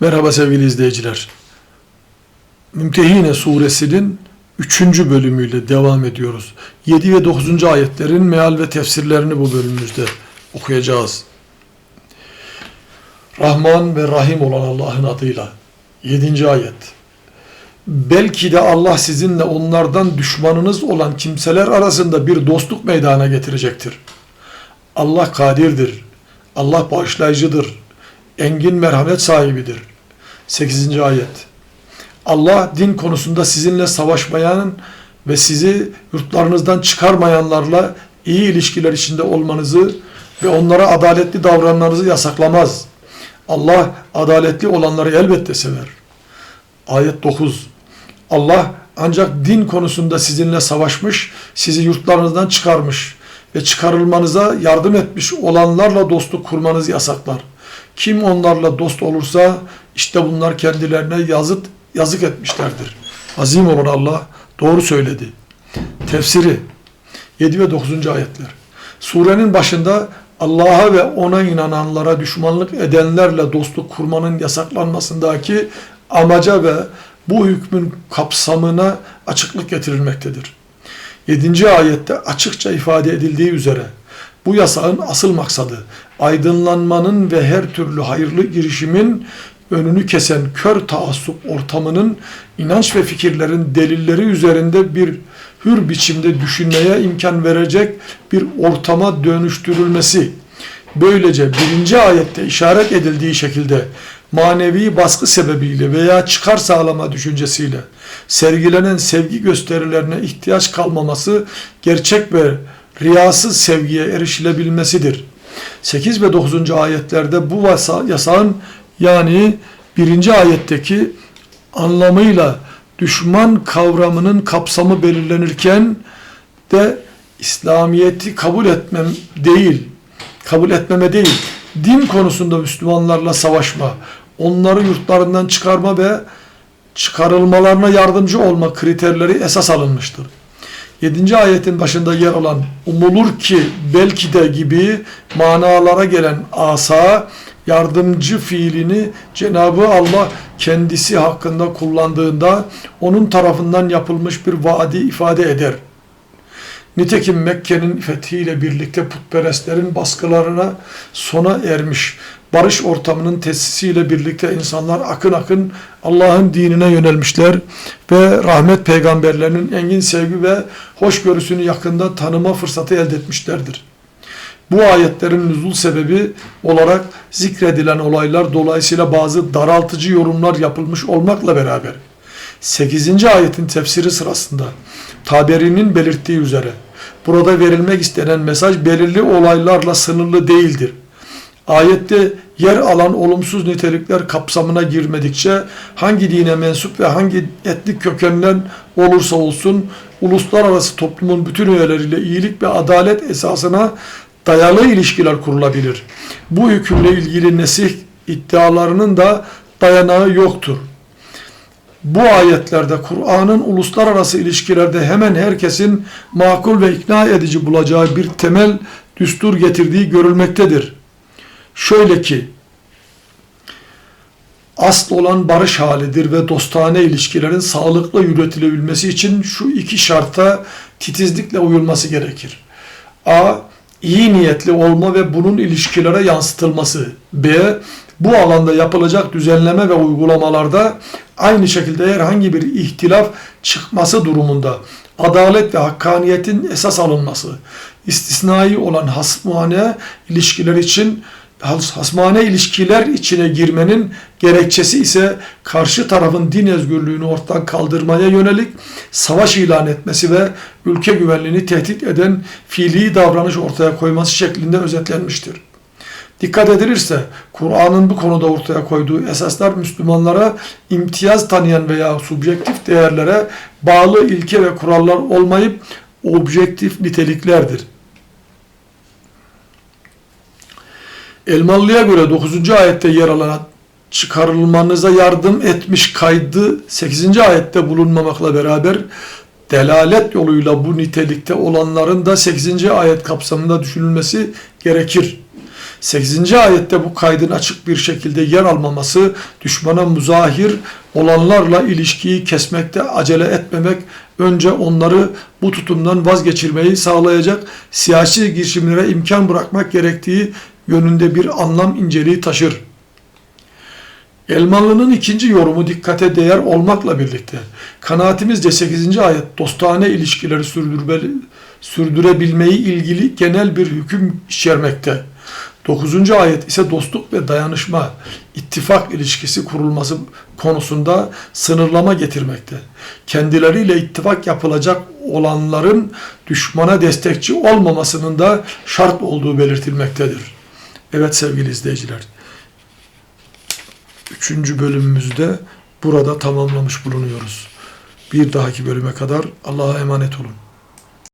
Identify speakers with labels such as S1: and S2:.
S1: Merhaba sevgili izleyiciler. Mümtehine suresinin 3. bölümüyle devam ediyoruz. 7 ve 9. ayetlerin meal ve tefsirlerini bu bölümümüzde okuyacağız. Rahman ve Rahim olan Allah'ın adıyla. 7. ayet. Belki de Allah sizinle onlardan düşmanınız olan kimseler arasında bir dostluk meydana getirecektir. Allah kadirdir. Allah bağışlayıcıdır. Engin merhamet sahibidir. 8. ayet. Allah din konusunda sizinle savaşmayan ve sizi yurtlarınızdan çıkarmayanlarla iyi ilişkiler içinde olmanızı ve onlara adaletli davranmanızı yasaklamaz. Allah adaletli olanları elbette sever. Ayet 9. Allah ancak din konusunda sizinle savaşmış, sizi yurtlarınızdan çıkarmış ve çıkarılmanıza yardım etmiş olanlarla dostluk kurmanızı yasaklar. Kim onlarla dost olursa işte bunlar kendilerine yazıt yazık etmişlerdir. Azim olan Allah doğru söyledi. Tefsiri 7 ve 9. ayetler. Surenin başında Allah'a ve ona inananlara düşmanlık edenlerle dostluk kurmanın yasaklanmasındaki amaca ve bu hükmün kapsamına açıklık getirilmektedir. 7. ayette açıkça ifade edildiği üzere bu yasağın asıl maksadı aydınlanmanın ve her türlü hayırlı girişimin önünü kesen kör taassup ortamının inanç ve fikirlerin delilleri üzerinde bir hür biçimde düşünmeye imkan verecek bir ortama dönüştürülmesi. Böylece birinci ayette işaret edildiği şekilde manevi baskı sebebiyle veya çıkar sağlama düşüncesiyle sergilenen sevgi gösterilerine ihtiyaç kalmaması gerçek ve riyasız sevgiye erişilebilmesidir. 8 ve 9. ayetlerde bu yasağın yani birinci ayetteki anlamıyla düşman kavramının kapsamı belirlenirken de İslamiyet'i kabul etmem değil, kabul etmeme değil, din konusunda Müslümanlarla savaşma, onları yurtlarından çıkarma ve çıkarılmalarına yardımcı olma kriterleri esas alınmıştır. 7. ayetin başında yer alan umulur ki belki de gibi manalara gelen asa yardımcı fiilini Cenabı Allah kendisi hakkında kullandığında onun tarafından yapılmış bir vaadi ifade eder. Nitekim Mekke'nin fethiyle birlikte putperestlerin baskılarına sona ermiş, barış ortamının tesisiyle birlikte insanlar akın akın Allah'ın dinine yönelmişler ve rahmet peygamberlerinin engin sevgi ve hoşgörüsünü yakında tanıma fırsatı elde etmişlerdir. Bu ayetlerin nüzul sebebi olarak zikredilen olaylar dolayısıyla bazı daraltıcı yorumlar yapılmış olmakla beraber 8. ayetin tefsiri sırasında Taberi'nin belirttiği üzere burada verilmek istenen mesaj belirli olaylarla sınırlı değildir. Ayette yer alan olumsuz nitelikler kapsamına girmedikçe hangi dine mensup ve hangi etnik kökenden olursa olsun uluslararası toplumun bütün üyeleriyle iyilik ve adalet esasına dayalı ilişkiler kurulabilir. Bu hükümle ilgili nesih iddialarının da dayanağı yoktur. Bu ayetlerde Kur'an'ın uluslararası ilişkilerde hemen herkesin makul ve ikna edici bulacağı bir temel düstur getirdiği görülmektedir. Şöyle ki, asıl olan barış halidir ve dostane ilişkilerin sağlıklı yürütülebilmesi için şu iki şarta titizlikle uyulması gerekir. A iyi niyetli olma ve bunun ilişkilere yansıtılması. B. Bu alanda yapılacak düzenleme ve uygulamalarda aynı şekilde herhangi bir ihtilaf çıkması durumunda adalet ve hakkaniyetin esas alınması, istisnai olan hasmane ilişkiler için hasmane ilişkiler içine girmenin gerekçesi ise karşı tarafın din özgürlüğünü ortadan kaldırmaya yönelik savaş ilan etmesi ve ülke güvenliğini tehdit eden fiili davranış ortaya koyması şeklinde özetlenmiştir. Dikkat edilirse Kur'an'ın bu konuda ortaya koyduğu esaslar Müslümanlara imtiyaz tanıyan veya subjektif değerlere bağlı ilke ve kurallar olmayıp objektif niteliklerdir. Elmalı'ya göre 9. ayette yer alan çıkarılmanıza yardım etmiş kaydı 8. ayette bulunmamakla beraber delalet yoluyla bu nitelikte olanların da 8. ayet kapsamında düşünülmesi gerekir. 8. ayette bu kaydın açık bir şekilde yer almaması düşmana muzahir olanlarla ilişkiyi kesmekte acele etmemek, önce onları bu tutumdan vazgeçirmeyi sağlayacak siyasi girişimlere imkan bırakmak gerektiği yönünde bir anlam inceliği taşır. Elmalı'nın ikinci yorumu dikkate değer olmakla birlikte kanaatimizce 8. ayet dostane ilişkileri sürdürmeli, sürdürebilmeyi ilgili genel bir hüküm içermekte. 9. ayet ise dostluk ve dayanışma, ittifak ilişkisi kurulması konusunda sınırlama getirmekte. Kendileriyle ittifak yapılacak olanların düşmana destekçi olmamasının da şart olduğu belirtilmektedir. Evet sevgili izleyiciler, üçüncü bölümümüzde burada tamamlamış bulunuyoruz. Bir dahaki bölüme kadar Allah'a emanet olun.